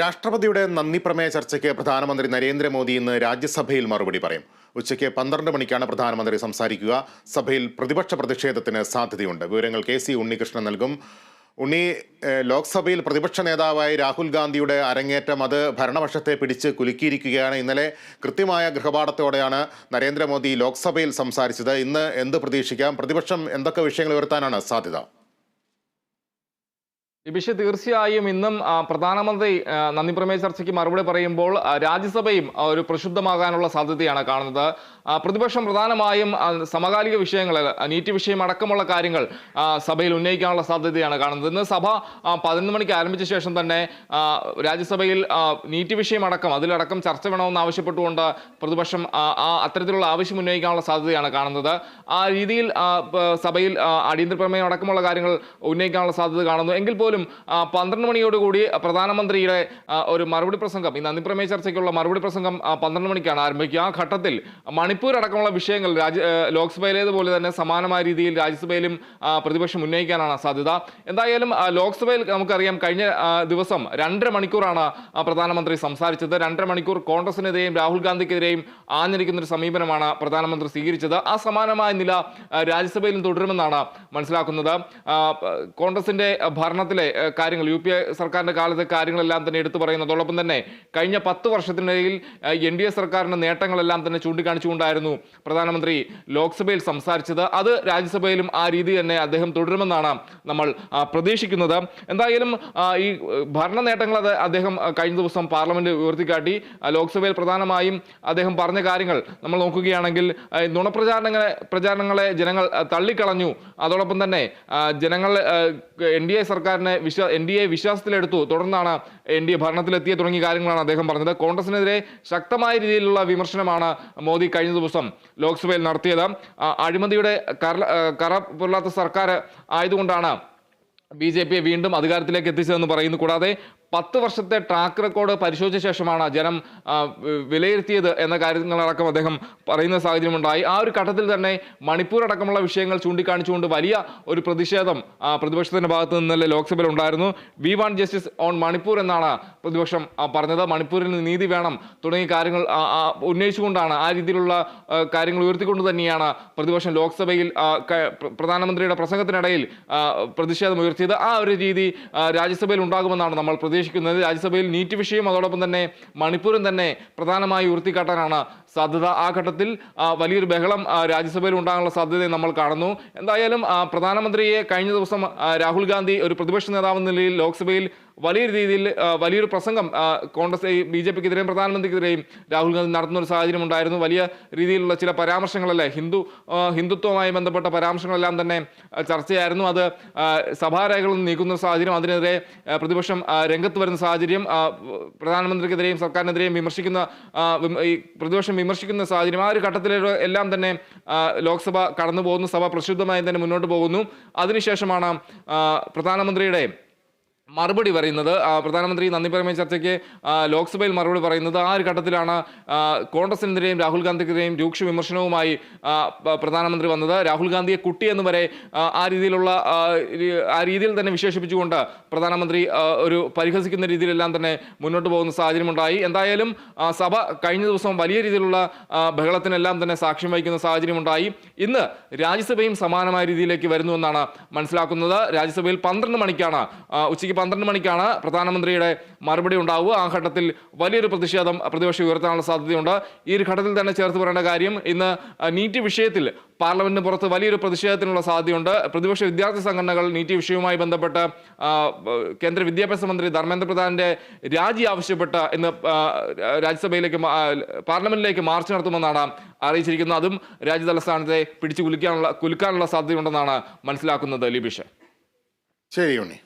രാഷ്ട്രപതിയുടെ നന്ദി പ്രമേയ ചർച്ചയ്ക്ക് പ്രധാനമന്ത്രി നരേന്ദ്രമോദി ഇന്ന് രാജ്യസഭയിൽ മറുപടി പറയും. ഉച്ചയ്ക്ക് പന്ത്രണ്ട് മണിക്കാണ് പ്രധാനമന്ത്രി സംസാരിക്കുക. സഭയിൽ പ്രതിപക്ഷ പ്രതിഷേധത്തിന് സാധ്യതയുണ്ട്. വിവരങ്ങൾ കെ സി ഉണ്ണികൃഷ്ണൻ നൽകും. ഉണ്ണി ലോക്സഭയിൽ പ്രതിപക്ഷ നേതാവായി രാഹുൽ ഗാന്ധിയുടെ അരങ്ങേറ്റം അത് ഭരണപക്ഷത്തെ പിടിച്ച് കുലുക്കിയിരിക്കുകയാണ്. ഇന്നലെ കൃത്യമായ ഗൃഹപാഠത്തോടെയാണ് നരേന്ദ്രമോദി ലോക്സഭയിൽ സംസാരിച്ചത്. ഇന്ന് എന്ത് പ്രതീക്ഷിക്കാം? പ്രതിപക്ഷം എന്തൊക്കെ വിഷയങ്ങൾ ഉയർത്താനാണ് സാധ്യത? ബിബിഷ് തീർച്ചയായും ഇന്നും പ്രധാനമന്ത്രി നന്ദി പ്രമേയ ചർച്ചയ്ക്ക് മറുപടി പറയുമ്പോൾ രാജ്യസഭയും ഒരു പ്രക്ഷുബ്ധമാകാനുള്ള സാധ്യതയാണ് കാണുന്നത്. പ്രതിപക്ഷം പ്രധാനമായും സമകാലിക വിഷയങ്ങൾ നീറ്റ് വിഷയം അടക്കമുള്ള കാര്യങ്ങൾ സഭയിൽ ഉന്നയിക്കാനുള്ള സാധ്യതയാണ് കാണുന്നത്. ഇന്ന് സഭ പതിനൊന്ന് മണിക്ക് ആരംഭിച്ച ശേഷം തന്നെ രാജ്യസഭയിൽ നീറ്റ് വിഷയം അടക്കം അതിലടക്കം ചർച്ച വേണമെന്ന് ആവശ്യപ്പെട്ടുകൊണ്ട് പ്രതിപക്ഷം ആ അത്തരത്തിലുള്ള ആവശ്യം ഉന്നയിക്കാനുള്ള സാധ്യതയാണ് കാണുന്നത്. ആ രീതിയിൽ സഭയിൽ അടിയന്തര പ്രമേയം അടക്കമുള്ള കാര്യങ്ങൾ ഉന്നയിക്കാനുള്ള സാധ്യത കാണുന്നു. എങ്കിൽ പോലും പന്ത്രണ്ട് മണിയോടുകൂടി പ്രധാനമന്ത്രിയുടെ ഒരു മറുപടി പ്രസംഗം ഈ നന്ദിപ്രമേയ ചർച്ചയ്ക്കുള്ള മറുപടി പ്രസംഗം പന്ത്രണ്ട് മണിക്കാണ് ആരംഭിക്കുക. ആ ഘട്ടത്തിൽ മണിപ്പൂർ അടക്കമുള്ള വിഷയങ്ങൾ രാജ്യ ലോക്സഭയിലേതുപോലെ തന്നെ സമാനമായ രീതിയിൽ രാജ്യസഭയിലും പ്രതിപക്ഷം ഉന്നയിക്കാനാണ് സാധ്യത. എന്തായാലും ലോക്സഭയിൽ നമുക്കറിയാം കഴിഞ്ഞ ദിവസം രണ്ടര മണിക്കൂറാണ് പ്രധാനമന്ത്രി സംസാരിച്ചത്. രണ്ടര മണിക്കൂർ കോൺഗ്രസിനെതിരെയും രാഹുൽ ഗാന്ധിക്കെതിരെയും ആഞ്ഞിരിക്കുന്ന ഒരു സമീപനമാണ് പ്രധാനമന്ത്രി സ്വീകരിച്ചത്. ആ സമാനമായ നില രാജ്യസഭയിലും തുടരുമെന്നാണ് മനസ്സിലാക്കുന്നത്. കോൺഗ്രസിന്റെ ഭരണത്തിലെ ആ, കാര്യങ്ങൾ. യു പി എ സർക്കാരിന്റെ കാലത്തെ കാര്യങ്ങളെല്ലാം തന്നെ എടുത്തു പറയുന്നു. അതോടൊപ്പം തന്നെ കഴിഞ്ഞ പത്ത് വർഷത്തിനിടയിൽ എൻ ഡി എ സർക്കാരിന്റെ നേട്ടങ്ങളെല്ലാം തന്നെ ചൂണ്ടിക്കാണിച്ചുകൊണ്ടായിരുന്നു പ്രധാനമന്ത്രി ലോക്സഭയിൽ സംസാരിച്ചത്. അത് രാജ്യസഭയിലും ആ രീതി തന്നെ അദ്ദേഹം തുടരുമെന്നാണ് നമ്മൾ പ്രതീക്ഷിക്കുന്നത്. എന്തായാലും ഈ ഭരണ നേട്ടങ്ങൾ അത് അദ്ദേഹം കഴിഞ്ഞ ദിവസം പാർലമെന്റ് ഉയർത്തിക്കാട്ടി. ലോക്സഭയിൽ പ്രധാനമായും അദ്ദേഹം പറഞ്ഞ കാര്യങ്ങൾ നമ്മൾ നോക്കുകയാണെങ്കിൽ നുണപ്രചാരണങ്ങളെ പ്രചാരണങ്ങളെ ജനങ്ങൾ തള്ളിക്കളഞ്ഞു. അതോടൊപ്പം തന്നെ ജനങ്ങൾ എൻ ഡി എ സർക്കാരിനെ വിശ്വാ എൻ ഡി എ വിശ്വാസത്തിലെടുത്തു. തുടർന്നാണ് എൻ ഡി എ ഭരണത്തിലെത്തിയ തുടങ്ങിയ കാര്യങ്ങളാണ് അദ്ദേഹം പറഞ്ഞത്. കോൺഗ്രസിനെതിരെ ശക്തമായ രീതിയിലുള്ള വിമർശനമാണ് മോദി കഴിഞ്ഞ ദിവസം ലോക്സഭയിൽ നടത്തിയത്. അഴിമതിയുടെ കര കറ പൊല്ലാത്ത സർക്കാർ ആയതുകൊണ്ടാണ് ബി ജെ പിയെ വീണ്ടും അധികാരത്തിലേക്ക് എത്തിച്ചതെന്ന് പറയുന്നു. കൂടാതെ പത്ത് വർഷത്തെ ട്രാക്ക് റെക്കോർഡ് പരിശോധിച്ച ശേഷമാണ് ജനം വിലയിരുത്തിയത് എന്ന കാര്യങ്ങളടക്കം അദ്ദേഹം പറയുന്ന സാഹചര്യമുണ്ടായി. ആ ഒരു ഘട്ടത്തിൽ തന്നെ മണിപ്പൂർ അടക്കമുള്ള വിഷയങ്ങൾ ചൂണ്ടിക്കാണിച്ചുകൊണ്ട് വലിയ ഒരു പ്രതിഷേധം പ്രതിപക്ഷത്തിന്റെ ഭാഗത്ത് നിന്നല്ലേ ലോക്സഭയിൽ ഉണ്ടായിരുന്നു. We want justice on Manipur എന്നാണ് പ്രതിപക്ഷം പറഞ്ഞത്. മണിപ്പൂരിൽ നീതി വേണം തുടങ്ങിയ കാര്യങ്ങൾ ഉന്നയിച്ചുകൊണ്ടാണ് ആ രീതിയിലുള്ള കാര്യങ്ങൾ ഉയർത്തിക്കൊണ്ട് തന്നെയാണ് പ്രതിപക്ഷം ലോക്സഭയിൽ പ്രധാനമന്ത്രിയുടെ പ്രസംഗത്തിനിടയിൽ പ്രതിഷേധം ഉയർത്തിയത്. ആ ഒരു രീതി രാജ്യസഭയിൽ ഉണ്ടാകുമെന്നാണ് നമ്മൾ പ്രതീക്ഷിക്കുന്നത് രാജ്യസഭയിൽ നീറ്റ് വിഷയം അതോടൊപ്പം തന്നെ മണിപ്പൂരും തന്നെ പ്രധാനമായി ഉയർത്തിക്കാട്ടാനാണ് സാധ്യത ആ ഘട്ടത്തിൽ വലിയൊരു ബഹളം രാജ്യസഭയിൽ ഉണ്ടാകാനുള്ള സാധ്യതയെ നമ്മൾ കാണുന്നു. എന്തായാലും പ്രധാനമന്ത്രിയെ കഴിഞ്ഞ ദിവസം രാഹുൽ ഗാന്ധി ഒരു പ്രതിപക്ഷ നേതാവെന്ന നിലയിൽ ലോക്സഭയിൽ വലിയ രീതിയിൽ വലിയൊരു പ്രസംഗം കോൺഗ്രസ് ബി ജെ പിക്കെതിരെയും പ്രധാനമന്ത്രിക്കെതിരെയും രാഹുൽ ഗാന്ധി നടത്തുന്ന ഒരു സാഹചര്യം ഉണ്ടായിരുന്നു. വലിയ രീതിയിലുള്ള ചില പരാമർശങ്ങളല്ലേ ഹിന്ദു ഹിന്ദുത്വവുമായി ബന്ധപ്പെട്ട പരാമർശങ്ങളെല്ലാം തന്നെ ചർച്ചയായിരുന്നു. അത് സഭാരേഖകളിൽ നിന്ന് നീക്കുന്ന സാഹചര്യം അതിനെതിരെ പ്രതിപക്ഷം രംഗത്ത് വരുന്ന സാഹചര്യം പ്രധാനമന്ത്രിക്കെതിരെയും സർക്കാരിനെതിരെയും വിമർശിക്കുന്ന ഈ പ്രതിപക്ഷം വിമർശിക്കുന്ന സാഹചര്യം. ആ ഒരു ഘട്ടത്തിൽ എല്ലാം തന്നെ ലോക്സഭ കടന്നു പോകുന്നു സഭ പ്രക്ഷുബ്ധമായി തന്നെ മുന്നോട്ട് പോകുന്നു. അതിനുശേഷമാണ് പ്രധാനമന്ത്രിയുടെ മറുപടി പറയുന്നത്. പ്രധാനമന്ത്രി നന്ദി പ്രമേയ ചർച്ചയ്ക്ക് ലോക്സഭയിൽ മറുപടി പറയുന്നത് ആ ഒരു ഘട്ടത്തിലാണ് കോൺഗ്രസിനെതിരെയും രാഹുൽ ഗാന്ധിക്കെതിരെയും രൂക്ഷ വിമർശനവുമായി പ്രധാനമന്ത്രി വന്നത്. രാഹുൽ ഗാന്ധിയെ കുട്ടി എന്ന് വരെ ആ, രീതിയിലുള്ള ആ, രീതിയിൽ തന്നെ വിശേഷിപ്പിച്ചുകൊണ്ട് പ്രധാനമന്ത്രി ഒരു പരിഹസിക്കുന്ന രീതിയിലെല്ലാം തന്നെ മുന്നോട്ട് പോകുന്ന സാഹചര്യമുണ്ടായി. എന്തായാലും സഭ കഴിഞ്ഞ ദിവസം വലിയ രീതിയിലുള്ള ബഹളത്തിനെല്ലാം തന്നെ സാക്ഷ്യം വഹിക്കുന്ന സാഹചര്യമുണ്ടായി. ഇന്ന് രാജ്യസഭയും സമാനമായ രീതിയിലേക്ക് വരുന്നുവെന്നാണ് മനസ്സിലാക്കുന്നത്. രാജ്യസഭയിൽ പന്ത്രണ്ട് മണിക്കാണ് ഉച്ചയ്ക്ക് പന്ത്രണ്ട് മണിക്കാണ് പ്രധാനമന്ത്രിയുടെ മറുപടി ഉണ്ടാവുക. ആ ഘട്ടത്തിൽ വലിയൊരു പ്രതിഷേധം പ്രതിപക്ഷം ഉയർത്താനുള്ള സാധ്യതയുണ്ട്. ഈ ഒരു ഘട്ടത്തിൽ തന്നെ ചേർത്ത് പറയേണ്ട കാര്യം ഇന്ന് നീറ്റ് വിഷയത്തിൽ പാർലമെന്റിന് പുറത്ത് വലിയൊരു പ്രതിഷേധത്തിനുള്ള സാധ്യതയുണ്ട്. പ്രതിപക്ഷ വിദ്യാർത്ഥി സംഘടനകൾ നീറ്റ് വിഷയവുമായി ബന്ധപ്പെട്ട് കേന്ദ്ര വിദ്യാഭ്യാസ മന്ത്രി ധർമ്മേന്ദ്ര പ്രധാന്റെ രാജി ആവശ്യപ്പെട്ട് ഇന്ന് രാജ്യസഭയിലേക്ക് പാർലമെന്റിലേക്ക് മാർച്ച് നടത്തുമെന്നാണ് അറിയിച്ചിരിക്കുന്നത്. അതും രാജ്യ തലസ്ഥാനത്തെ പിടിച്ചു കുലിക്കാനുള്ള കുലുക്കാനുള്ള സാധ്യതയുണ്ടെന്നാണ് മനസ്സിലാക്കുന്നത് ലിബിഷ് ശരി ഉണ്ണി